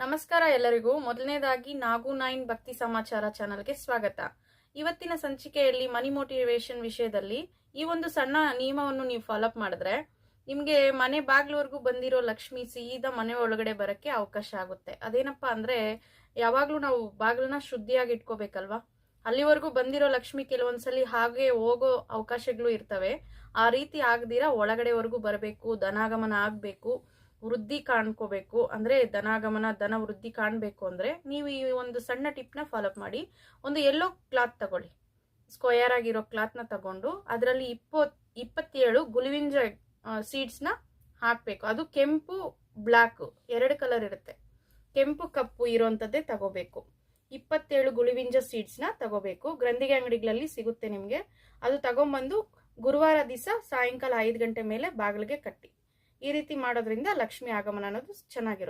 ನಮಸ್ಕಾರ ಎಲ್ಲರಿಗೂ. ಮೊದಲನೇದಾಗಿ ನಾಗು ನೈನ್ ಭಕ್ತಿ ಸಮಾಚಾರ ಚಾನಲ್ಗೆ ಸ್ವಾಗತ. ಇವತ್ತಿನ ಸಂಚಿಕೆಯಲ್ಲಿ ಮನಿ ಮೋಟಿವೇಶನ್ ವಿಷಯದಲ್ಲಿ ಈ ಒಂದು ಸಣ್ಣ ನಿಯಮವನ್ನು ನೀವು ಫಾಲೋಅಪ್ ಮಾಡಿದ್ರೆ ನಿಮಗೆ ಮನೆ ಬಾಗ್ಲವರೆಗೂ ಬಂದಿರೋ ಲಕ್ಷ್ಮಿ ಸೀದಾ ಮನೆ ಒಳಗಡೆ ಬರಕ್ಕೆ ಅವಕಾಶ ಆಗುತ್ತೆ. ಅದೇನಪ್ಪ ಅಂದ್ರೆ ಯಾವಾಗ್ಲೂ ನಾವು ಬಾಗಿಲನ್ನ ಶುದ್ಧಿಯಾಗಿ ಇಟ್ಕೋಬೇಕಲ್ವಾ? ಅಲ್ಲಿವರೆಗೂ ಬಂದಿರೋ ಲಕ್ಷ್ಮಿ ಕೆಲವೊಂದ್ಸಲಿ ಹಾಗೆ ಹೋಗೋ ಅವಕಾಶಗಳು ಇರ್ತವೆ. ಆ ರೀತಿ ಆಗದಿರ ಒಳಗಡೆವರೆಗೂ ಬರಬೇಕು, ಧನಾಗಮನ ಆಗ್ಬೇಕು. ವೃದ್ಧಿ ಕಾಣ್ಕೋಬೇಕು ಅಂದ್ರೆ ಧನಾಗಮನ, ಧನ ವೃದ್ಧಿ ಕಾಣಬೇಕು ಅಂದ್ರೆ ನೀವು ಈ ಒಂದು ಸಣ್ಣ ಟಿಪ್ನ ಫಾಲೋಅಪ್ ಮಾಡಿ. ಒಂದು ಎಲ್ಲೋ ಕ್ಲಾತ್ ತಗೊಳ್ಳಿ. ಸ್ಕ್ವಯರ್ ಆಗಿರೋ ಕ್ಲಾತ್ನ ತಗೊಂಡು ಅದರಲ್ಲಿ ಇಪ್ಪತ್, ಇಪ್ಪತ್ತೇಳು ಗುಲಿವಿಂಜ ಸೀಡ್ಸ್ನ ಹಾಕಬೇಕು. ಅದು ಕೆಂಪು ಬ್ಲ್ಯಾಕ್ ಎರಡು ಕಲರ್ ಇರುತ್ತೆ. ಕೆಂಪು, ಕಪ್ಪು ಇರೋಂಥದ್ದೇ ತಗೋಬೇಕು. ಇಪ್ಪತ್ತೇಳು ಗುಳಿವಿಂಜ ಸೀಡ್ಸ್ನ ತಗೋಬೇಕು. ಗ್ರಂಥಿಗೆ ಅಂಗಡಿಗಳಲ್ಲಿ ಸಿಗುತ್ತೆ ನಿಮಗೆ. ಅದು ತಗೊಂಬಂದು ಗುರುವಾರ ದಿವಸ ಸಾಯಂಕಾಲ ಐದು ಗಂಟೆ ಮೇಲೆ ಬಾಗಿಲಿಗೆ ಕಟ್ಟಿ. ಈ ರೀತಿ ಮಾಡೋದ್ರಿಂದ ಲಕ್ಷ್ಮಿ ಆಗಮನ ಅನ್ನೋದು ಚೆನ್ನಾಗಿರುತ್ತೆ.